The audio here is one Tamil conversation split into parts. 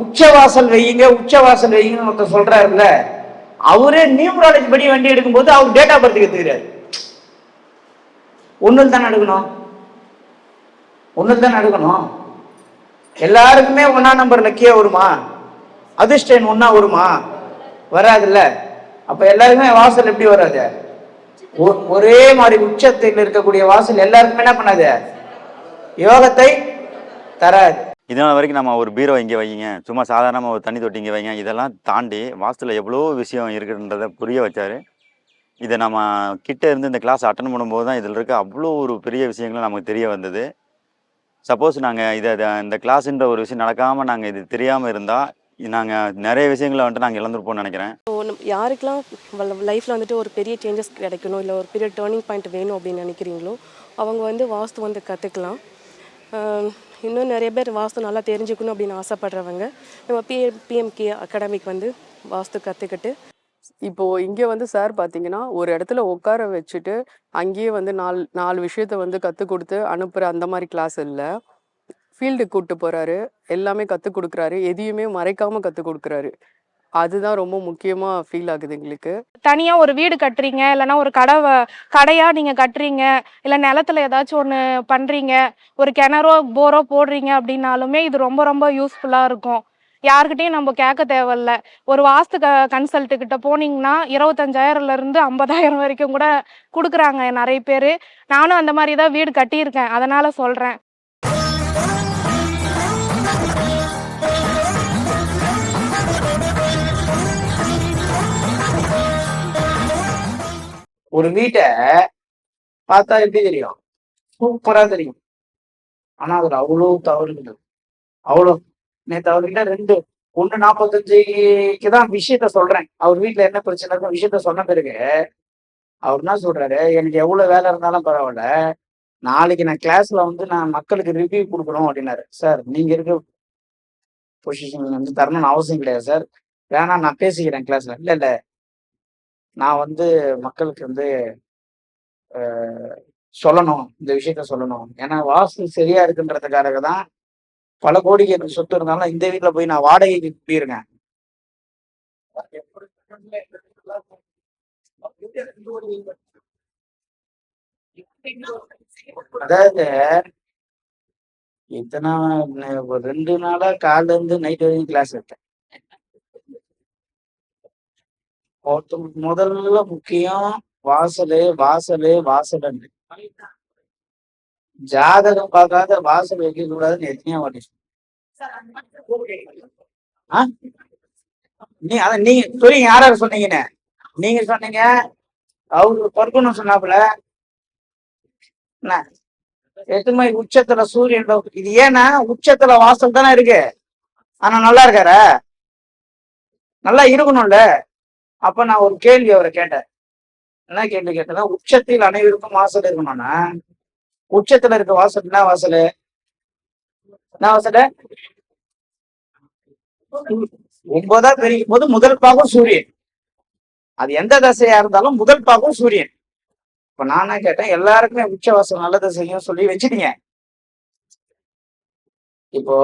உச்சவாசல் வையுங்க உச்சவாசல் வையுங்கன்னு ஒருத்தர் சொல்றாருல்ல. அவரே நியூமராலஜி படி வண்டி எடுக்கும்போது அவர் டேட்டா பர்த் எடுத்துக்கிறாரு. ஒன்றில் தானே எடுக்கணும்? ஒண்ணுல தானே எடுக்கணும்? எல்லாருக்குமே ஒன்னா நம்பர் லக்கியா வருமா? அதிர்ஷ்டன் ஒன்னா வருமா? வராதுல்ல. அப்ப எல்லாருக்குமே வாசல் எப்படி வராது? ஒ- ஒரே மாதிரி உச்சத்தில் இருக்கக்கூடிய வாசல் எல்லாருக்குமே என்ன பண்ணாது? யோகத்தை தராது. இதனால் வரைக்கும் நம்ம ஒரு பீரோ இங்கே வைங்க. சும்மா சாதாரணமாக ஒரு தண்ணி தொட்டி இங்கே வைங்க. இதெல்லாம் தாண்டி வாஸ்துல எவ்வளோ விஷயம் இருக்குன்றதை புரிய வச்சார். இதை நம்ம கிட்டே இருந்து இந்த கிளாஸ் அட்டன் பண்ணும்போது தான் இதில் இருக்க அவ்வளோ ஒரு பெரிய விஷயங்களும் நமக்கு தெரிய வந்தது. சப்போஸ் நாங்கள் இதை இந்த கிளாஸ்ன்ற ஒரு விஷயம் நடக்காமல் நாங்கள் இது தெரியாமல் இருந்தால் நாங்கள் நிறைய விஷயங்களை வந்துட்டு நாங்கள் இழந்துருப்போம்னு நினைக்கிறேன். யாருக்கெல்லாம் லைஃப்பில் வந்துட்டு ஒரு பெரிய சேஞ்சஸ் கிடைக்கணும் இல்லை ஒரு பெரிய டேர்னிங் பாயிண்ட் வேணும் அப்படின்னு நினைக்கிறீங்களோ அவங்க வந்து வாஸ்து வந்து கற்றுக்கலாம் இன்னும் நிறைய பேர் வாஸ்து நல்லா தெரிஞ்சுக்கணும் அப்படின்னு ஆசைப்படுறவங்க. நம்ம பிஎம் பிஎம்கே அகாடமிக் வந்து வாஸ்து கற்றுக்கிட்டு இப்போ இங்கே வந்து சார் பார்த்தீங்கன்னா ஒரு இடத்துல உட்கார வச்சுட்டு அங்கேயே வந்து நாலு நாலு விஷயத்த வந்து கற்றுக் கொடுத்து அனுப்புகிற அந்த மாதிரி கிளாஸ் இல்லை. ஃபீல்டுக்கு கூப்பிட்டு போகிறாரு எல்லாமே கற்றுக் கொடுக்குறாரு. எதையுமே மறைக்காமல் கற்றுக் கொடுக்குறாரு. அதுதான் ரொம்ப முக்கியமா ஃபீல் ஆகுது எங்களுக்கு. தனியா ஒரு வீடு கட்டுறீங்க இல்லைன்னா ஒரு கடை வ- கடையா நீங்க கட்டுறீங்க இல்ல நிலத்துல ஏதாச்சும் ஒண்ணு பண்றீங்க ஒரு கிணறோ போரோ போடுறீங்க அப்படின்னாலுமே இது ரொம்ப ரொம்ப யூஸ்ஃபுல்லா இருக்கும். யாருக்கிட்டையும் நம்ம கேட்க தேவையில்ல. ஒரு வாஸ்து க கன்சல்ட்டு கிட்ட போனீங்கன்னா இருபத்தஞ்சாயிரம்ல இருந்து ஐம்பதாயிரம் வரைக்கும் கூட கொடுக்குறாங்க நிறைய பேர். நானும் அந்த மாதிரி தான் வீடு கட்டியிருக்கேன். அதனால சொல்றேன். ஒரு வீட்டை பார்த்தா எப்படி தெரியும்? சூப்பரா தெரியும். ஆனா அதுல அவ்வளவு தவறுகள் அவ்வளவு நேற்று அவர்கிட்ட ரெண்டு ஒண்ணு நாற்பத்தஞ்சுக்கு தான் விஷயத்த சொல்றேன். அவர் வீட்டுல என்ன பிரச்சனை இருக்கும் விஷயத்த சொன்ன பிறகு அவர் என்ன சொல்றாரு? எனக்கு எவ்வளவு வேலை இருந்தாலும் பரவாயில்ல. நாளைக்கு நான் கிளாஸ்ல வந்து நான் மக்களுக்கு ரிவ்யூ கொடுக்கணும் அப்படின்னாரு. சார் நீங்க இருக்க பொசிஷன் வந்து தரணும்னு அவசியம் கிடையாது சார் வேணா நான் பேசிக்கிறேன் கிளாஸ்ல இல்ல இல்ல. நான் வந்து மக்களுக்கு வந்து சொல்லணும். இந்த விஷயத்த சொல்லணும். ஏன்னா வாஸ்து சரியா இருக்குன்றதுக்காக தான் பல கோடிக்கு எனக்கு சொத்து இருந்தாலும் இந்த வீட்டுல போய் நான் வாடகைக்கு குடியிருக்கேன். அதாவது இத்தனை ரெண்டு நாளா காலைல இருந்து நைட் வரைக்கும் கிளாஸ் எடுத்தேன். ஒருத்தவங்களுக்கு முதல்ல முக்கியம் வாசலு வாசலு வாசல் ஜாதகம் பார்க்காத வாசல் வைக்க கூடாதுன்னு எத்தனையோ வாட்டி. ஆ? நீ அத நீங்க சொல்லுங்க யார் சொன்னீங்கன்னு? நீங்க சொன்னீங்க அவரு பொறுக்கணும் சொன்னாப்புல. என்ன? எட்டு மணி உச்சத்துல சூரியன் இது ஏன்னா உச்சத்துல வாசல் தானே இருக்கு. ஆனா நல்லா இருக்காரு? நல்லா இருக்கணும்ல. அப்ப நான் ஒரு கேள்வி அவரை கேட்டேன். என்ன கேள்வி கேட்டேன்னா உச்சத்தில் அனைவருக்கும் வாசல் இருக்கணும்னா உச்சத்துல இருக்க வாசல் என்ன வாசல்? என்ன வாசல்? ஒன்பதா பெருகும் போது முதல் பாகம் சூரியன். அது எந்த தசையா இருந்தாலும் முதல் பாகம் சூரியன். இப்ப நானா கேட்டேன் எல்லாருக்குமே உச்சவாசம் நல்ல தசையும் சொல்லி வச்சுட்டீங்க. இப்போ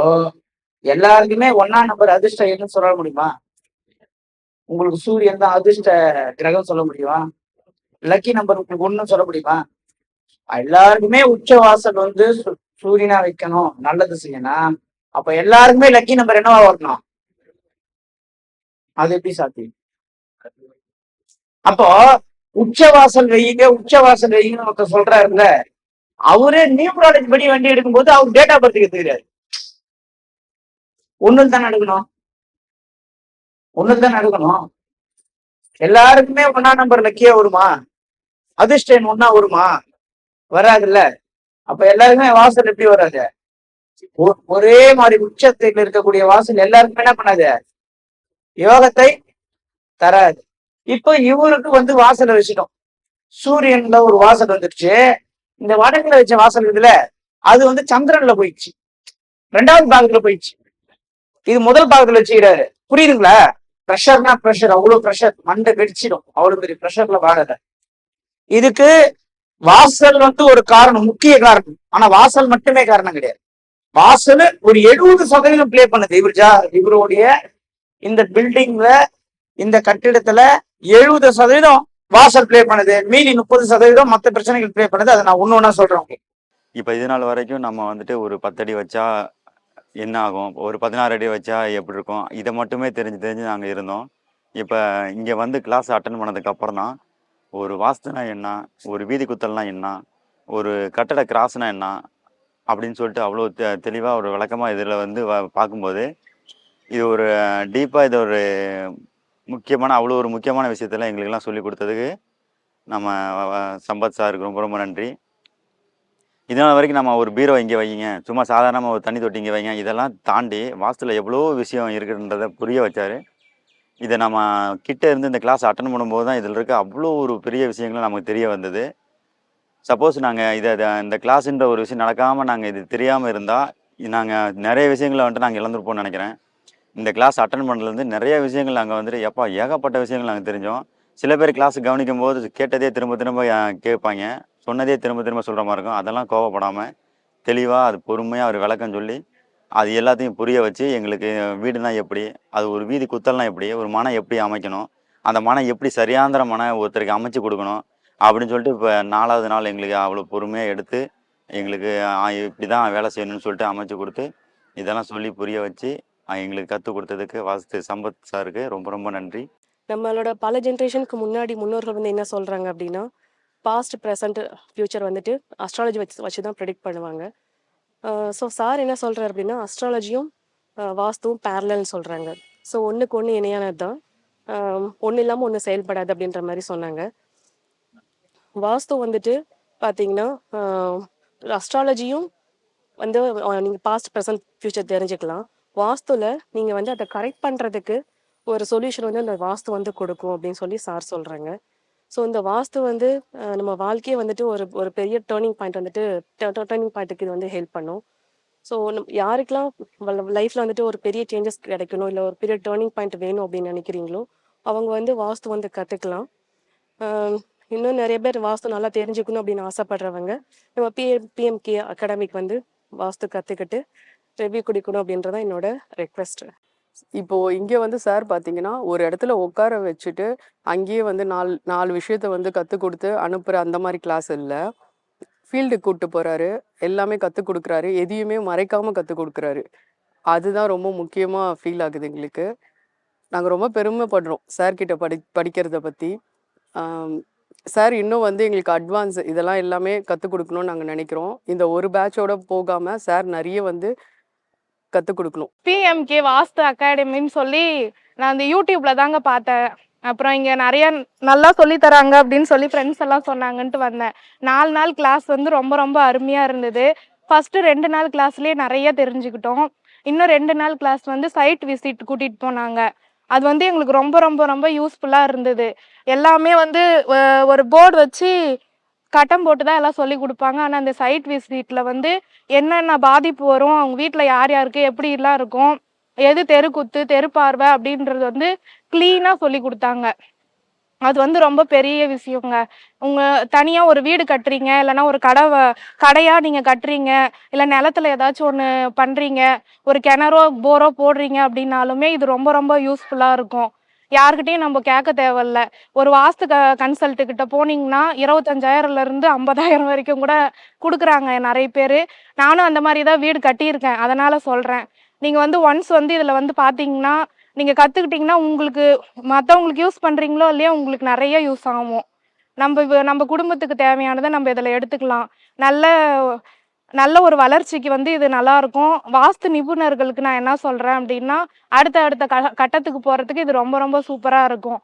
எல்லாருக்குமே ஒன்னா நம்பர் அதிர்ஷ்டம் சொல்ல முடியுமா? உங்களுக்கு சூரியன் தான் அதிர்ஷ்ட கிரகம் சொல்ல முடியுமா? லக்கி நம்பர் உங்களுக்கு ஒண்ணும் சொல்ல முடியுமா? எல்லாருக்குமே உச்ச வாசல் வந்து சூரியனா வைக்கணும். நல்லது செய்யணும் அப்ப எல்லாருக்குமே லக்கி நம்பர் என்னவா வரணும்? அது எப்படி சாத்தியம்? அப்போ உச்சவாசல் வையுங்க உச்சவாசல் வையுங்கன்னு ஒருத்தர் சொல்றாருல்ல. அவரே நியூமராலஜி படி வண்டி எடுக்கும்போது அவர் டேட்டா பர்த் எடுத்துக்கிறாரு. ஒண்ணு தானே எடுக்கணும்? ஒண்ணுதான் நடக்கணும். எல்லாருக்குமே ஒன்னா நம்பர் லக்கியா வருமா? அதிர்ஷ்டன் ஒன்னா வருமா? வராதுல்ல. அப்ப எல்லாருக்குமே வாசல் எப்படி வராது? ஒ- ஒரே மாதிரி உச்சத்தில் இருக்கக்கூடிய வாசல் எல்லாருக்குமே என்ன பண்ணாது? யோகத்தை தராது. இப்போ இவருக்கு வந்து வாசல் வச்சிட்டோம். சூரியன்ல ஒரு வாசல் வந்துருச்சு. இந்த வடக்குல வச்ச வாசல் இதுல அது வந்து சந்திரன்ல போயிடுச்சு. ரெண்டாவது பாகத்துல போயிடுச்சு. இது முதல் பாகத்துல வச்சுக்கிறாரு. புரியுதுங்களா? ப்ரெஷர்னா ப்ரெஷர் அவ்வளவு ப்ரெஷர் மண்டை வெடிச்சிடும். அவ்வளவு பெரிய ப்ரெஷர்ல வாழல. இதுக்கு வாசல் வந்து ஒரு காரணம் முக்கிய காரணம். ஆனா வாசல் மட்டுமே காரணம் கிடையாது. வாசல் ஒரு எழுபது சதவீதம் ப்ளே பண்ணுது. இவர் ஜா இவருடைய இந்த பில்டிங்ல இந்த கட்டிடத்துல எழுபது சதவீதம் வாசல் ப்ளே பண்ணுது. மீதி முப்பது சதவீதம் மற்ற பிரச்சனைகள் ப்ளே பண்ணுது. அதை நான் ஒன்னு ஒன்னா சொல்றேன் இப்போ இது நாள் வரைக்கும் நம்ம வந்துட்டு ஒரு பத்தடி வச்சா என்ன ஆகும் ஒரு பதினாறு அடி வச்சா எப்படி இருக்கும்? இதை மட்டுமே தெரிஞ்சு தெரிஞ்சு நாங்கள் இருந்தோம். இப்போ இங்கே வந்து கிளாஸ் அட்டன் பண்ணதுக்கப்புறம் தான் ஒரு வாஸ்துனா என்ன? ஒரு வீதி குத்தல்னா என்ன? ஒரு கட்டட கிராஸ்னா என்ன? அப்படின்னு சொல்லிட்டு அவ்வளோ தெ தெளிவாக ஒரு விளக்கமாக இதில் வந்து வ- பார்க்கும்போது இது ஒரு டீப்பாக இது ஒரு முக்கியமான அவ்வளோ ஒரு முக்கியமான விஷயத்தில் எங்களுக்கெல்லாம் சொல்லி கொடுத்ததுக்கு நம்ம சம்பத் சாருக்கு ரொம்ப ரொம்ப நன்றி. இதனால் வரைக்கும் நம்ம ஒரு பீரோ இங்கே வைங்க சும்மா சாதாரணமாக ஒரு தண்ணி தொட்டி இங்கே வைங்க இதெல்லாம் தாண்டி வாஸ்துல எவ்வளோ விஷயம் இருக்குன்றதை புரிய வச்சார். இதை நம்ம கிட்டே இருந்து இந்த கிளாஸ் அட்டன் பண்ணும்போது தான் இதில் இருக்க அவ்வளோ ஒரு பெரிய விஷயங்கள் நமக்கு தெரிய வந்தது. சப்போஸ் நாங்கள் இதை இதை- இந்த கிளாஸுன்ற ஒரு விஷயம் நடக்காமல் நாங்கள் இது தெரியாமல் இருந்தால் நாங்கள் நிறைய விஷயங்களை வந்துட்டு நாங்கள் இழந்துருப்போம்னு நினைக்கிறேன். இந்த கிளாஸ் அட்டன் பண்ணுறதுலேருந்து நிறைய விஷயங்கள் நாங்கள் வந்துட்டு எப்பா ஏகப்பட்ட விஷயங்கள் நாங்கள் தெரிஞ்சோம். சில பேர் கிளாஸ் கவனிக்கும் போது கேட்டதே திரும்ப திரும்ப கேட்பாங்க. சொன்னதே திரும்ப திரும்ப சொல்கிற மாதிரி இருக்கும். அதெல்லாம் கோவப்படாமல் தெளிவாக அது பொறுமையாக அவர் விளக்கம் சொல்லி அது எல்லாத்தையும் புரிய வச்சு எங்களுக்கு வீடுனா எப்படி அது ஒரு வீதி குத்தல்னா எப்படி ஒரு மனம் எப்படி அமைக்கணும் அந்த மனம் எப்படி சரியாந்திர மனை ஒருத்தருக்கு அமைச்சு கொடுக்கணும் அப்படின்னு சொல்லிட்டு இப்போ நாலாவது நாள் எங்களுக்கு அவ்வளோ பொறுமையாக எடுத்து எங்களுக்கு இப்படி தான் வேலை செய்யணும்னு சொல்லிட்டு அமைச்சு கொடுத்து இதெல்லாம் சொல்லி புரிய வச்சு எங்களுக்கு கற்றுக் கொடுத்ததுக்கு வாசித்து சம்பத் சாருக்கு ரொம்ப ரொம்ப நன்றி. நம்மளோட பல ஜென்ரேஷனுக்கு முன்னாடி முன்னோர்கள் வந்து என்ன சொல்கிறாங்க அப்படின்னா பாஸ்ட் ப்ரெசண்ட் ஃப்யூச்சர் வந்துட்டு அஸ்ட்ராலஜி வச்சு வச்சு தான் ப்ரெடிக்ட் பண்ணுவாங்க ஸோ சார் என்ன சொல்கிறார் அப்படின்னா அஸ்ட்ராலஜியும் வாஸ்துவும் பேரலல்னு சொல்கிறாங்க ஸோ ஒன்றுக்கு ஒன்று இணையானது தான் ஒன்று இல்லாமல் ஒன்று செயல்படாது அப்படின்ற மாதிரி சொன்னாங்க. வாஸ்து வந்துட்டு பார்த்தீங்கன்னா அஸ்ட்ராலஜியும் வந்து நீங்கள் பாஸ்ட் ப்ரெசன்ட் ஃபியூச்சர் தெரிஞ்சுக்கலாம். வாஸ்துல நீங்கள் வந்து அதை கரெக்ட் பண்ணுறதுக்கு ஒரு சொல்யூஷன் வந்து அந்த வாஸ்து வந்து கொடுக்கும் அப்படின்னு சொல்லி சார் சொல்கிறாங்க ஸோ இந்த வாஸ்து வந்து நம்ம வாழ்க்கையை வந்துட்டு ஒரு ஒரு பெரிய டேர்னிங் பாயிண்ட் வந்துட்டு டேர்னிங் பாயிண்ட்டுக்கு இது வந்து ஹெல்ப் பண்ணும். ஸோ யாருக்கெல்லாம் லைஃப்பில் வந்துட்டு ஒரு பெரிய சேஞ்சஸ் கிடைக்கணும் இல்லை ஒரு பெரிய டேர்னிங் பாயிண்ட் வேணும் அப்படின்னு நினைக்கிறீங்களோ அவங்க வந்து வாஸ்து வந்து கற்றுக்கலாம் இன்னும் நிறைய பேர் வாஸ்து நல்லா தெரிஞ்சுக்கணும் அப்படின்னு ஆசைப்படுறவங்க நம்ம பி பிஎம்கே அகாடமிக் வந்து வாஸ்து கற்றுக்கிட்டு ரிவ்யூ குடிக்கணும் அப்படின்றதான் என்னோட ரெக்வெஸ்ட் இப்போ இங்கே வந்து சார் பார்த்தீங்கன்னா ஒரு இடத்துல உட்கார வச்சுட்டு அங்கேயே வந்து நாலு நாலு விஷயத்த வந்து கற்றுக் கொடுத்து அனுப்புகிற அந்த மாதிரி கிளாஸ் இல்லை. ஃபீல்டுக்கு கூப்பிட்டு போகிறாரு எல்லாமே கற்றுக் கொடுக்குறாரு. எதையுமே மறைக்காமல் கற்றுக் கொடுக்குறாரு. அதுதான் ரொம்ப முக்கியமாக ஃபீல் ஆகுது எங்களுக்கு. நாங்கள் ரொம்ப பெருமைப்படுறோம் சார்கிட்ட படி படிக்கிறத பற்றி சார் இன்னும் வந்து எங்களுக்கு அட்வான்ஸ் இதெல்லாம் எல்லாமே கற்றுக் கொடுக்கணும்னு நாங்கள் நினைக்கிறோம். இந்த ஒரு பேட்சோட போகாமல் சார் நிறைய வந்து கற்றுக் கொடுக்கணும். பிஎம்கே வாஸ்து அகாடமின்னு சொல்லி நான் அந்த யூடியூப்ல தாங்க பார்த்தேன். அப்புறம் இங்க நிறைய நல்லா சொல்லி தராங்க அப்படின்னு சொல்லி ஃப்ரெண்ட்ஸ் எல்லாம் சொன்னாங்கன்ட்டு வந்தேன். நாலு நாள் கிளாஸ் வந்து ரொம்ப ரொம்ப அருமையா இருந்தது. ஃபர்ஸ்ட் ரெண்டு நாள் கிளாஸ்லேயே நிறைய தெரிஞ்சுக்கிட்டோம். இன்னும் ரெண்டு நாள் கிளாஸ் வந்து சைட் விசிட் கூட்டிட்டு போனாங்க. அது வந்து எங்களுக்கு ரொம்ப ரொம்ப ரொம்ப யூஸ்ஃபுல்லாக இருந்தது. எல்லாமே வந்து ஒரு போர்டு வச்சு கட்டம் போட்டு தான் எல்லாம் சொல்லி கொடுப்பாங்க. ஆனால் அந்த சைட் விசிட்டில் வந்து என்னென்ன பாதிப்பு வரும் அவங்க வீட்டில் யார் யாருக்கு எப்படிலாம் இருக்கும் எது தெருக்குத்து தெருப்பார்வை அப்படின்றது வந்து க்ளீனாக சொல்லி கொடுத்தாங்க. அது வந்து ரொம்ப பெரிய விஷயங்க. உங்க தனியா ஒரு வீடு கட்டுறீங்க இல்லைன்னா ஒரு கடை வ- கடையா நீங்க கட்டுறீங்க இல்ல நிலத்துல ஏதாச்சும் ஒன்று பண்றீங்க ஒரு கிணறோ போரோ போடுறீங்க அப்படின்னாலுமே இது ரொம்ப ரொம்ப யூஸ்ஃபுல்லா இருக்கும். யாருக்கிட்டையும் நம்ம கேட்க தேவையில்ல. ஒரு வாஸ்து க கன்சல்ட்டு கிட்ட போனீங்கன்னா இருபத்தஞ்சாயிரம்ல இருந்து ஐம்பதாயிரம் வரைக்கும் கூட கொடுக்குறாங்க நிறைய பேர். நானும் அந்த மாதிரி தான் வீடு கட்டியிருக்கேன். அதனால சொல்கிறேன் நீங்கள் வந்து ஒன்ஸ் வந்து இதில் வந்து பார்த்தீங்கன்னா நீங்கள் கற்றுக்கிட்டிங்கன்னா உங்களுக்கு மற்றவங்களுக்கு யூஸ் பண்ணுறீங்களோ இல்லையோ உங்களுக்கு நிறைய யூஸ் ஆகும். நம்ம நம்ம குடும்பத்துக்கு தேவையானதை நம்ம இதில் எடுத்துக்கலாம். நல்ல நல்ல ஒரு வளர்ச்சிக்கு வந்து இது நல்லா இருக்கும் வாஸ்து நிபுணர்களுக்கு நான் என்ன சொல்றேன் அப்படின்னா அடுத்த அடுத்த க கட்டத்துக்கு போறதுக்கு இது ரொம்ப ரொம்ப சூப்பரா இருக்கும்.